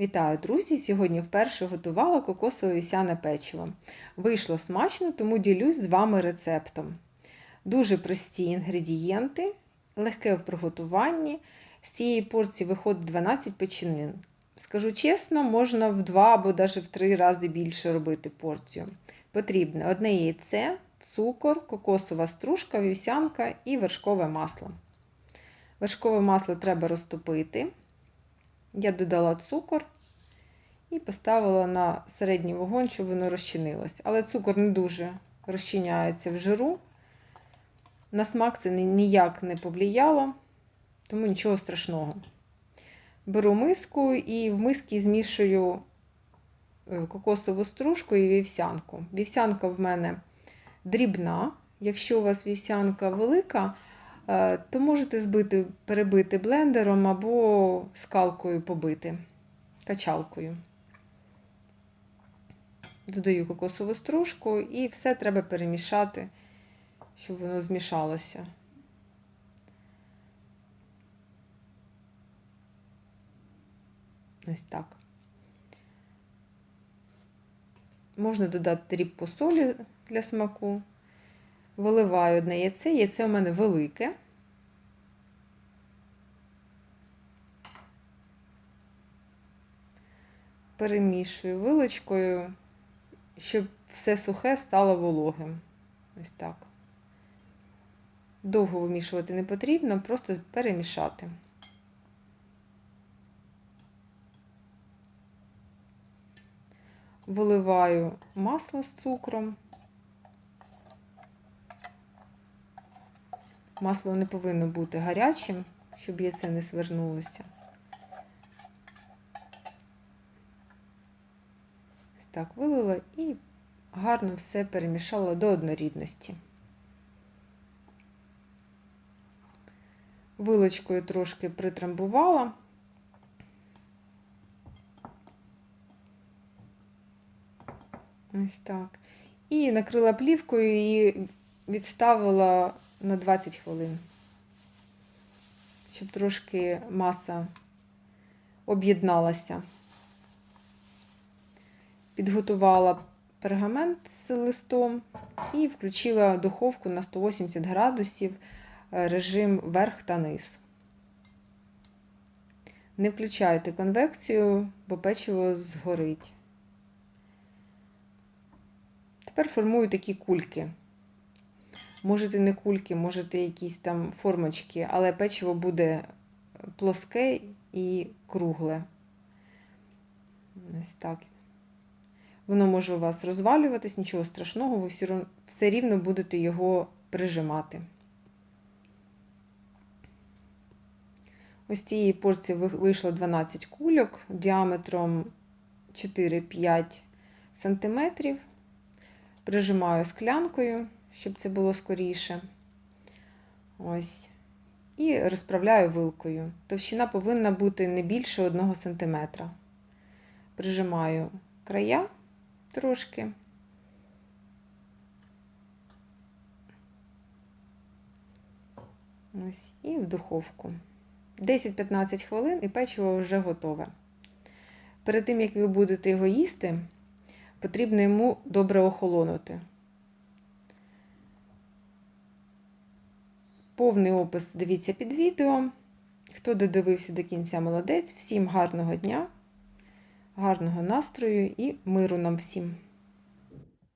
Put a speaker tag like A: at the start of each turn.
A: Вітаю, друзі! Сьогодні вперше готувала кокосове вівсяне печиво. Вийшло смачно, тому ділюсь з вами рецептом. Дуже прості інгредієнти, легке в приготуванні. З цієї порції виходить 12 печенин. Скажу чесно, можна в два або навіть в три рази більше робити порцію. Потрібне одне яйце, цукор, кокосова стружка, вівсянка і вершкове масло. Вершкове масло треба розтопити. Я додала цукор і поставила на середній вогонь, щоб воно розчинилось. Але цукор не дуже розчиняється в жиру. На смак це ніяк не повлияло, тому нічого страшного. Беру миску і в мисці змішую кокосову стружку і вівсянку. Вівсянка в мене дрібна. Якщо у вас вівсянка велика, то можете збити, перебити блендером або скалкою побити, качалкою. Додаю кокосову стружку і все треба перемішати, щоб воно змішалося. Ось так. Можна додати дрібку солі для смаку. Виливаю одне яйце, яйце у мене велике. Перемішую вилочкою, щоб все сухе стало вологим. Ось так. Довго вимішувати не потрібно, просто перемішати. Виливаю масло з цукром. Масло не повинно бути гарячим, щоб яйце не свернулося. Ось так вилила і гарно все перемішала до однорідності. Вилочкою трошки притрамбувала. Ось так. І накрила плівкою і відставила на 20 хвилин, щоб трошки маса об'єдналася. Підготувала пергамент з листом і включила духовку на 180 градусів режим верх та низ. Не включайте конвекцію, бо печиво згорить. Тепер формую такі кульки. Можете не кульки, можете якісь там формочки, але печиво буде плоске і кругле. Ось так. Воно може у вас розвалюватись, нічого страшного, ви все рівно будете його прижимати. Ось цієї порції вийшло 12 кульок діаметром 4-5 см. Прижимаю склянкою щоб це було скоріше. Ось. І розправляю вилкою. Товщина повинна бути не більше 1 см. Прижимаю края трошки. Ось, і в духовку. 10-15 хвилин і печиво вже готове. Перед тим, як ви будете його їсти, потрібно йому добре охолонути. Повний опис дивіться під відео. Хто додивився до кінця молодець, всім гарного дня, гарного настрою і миру нам всім!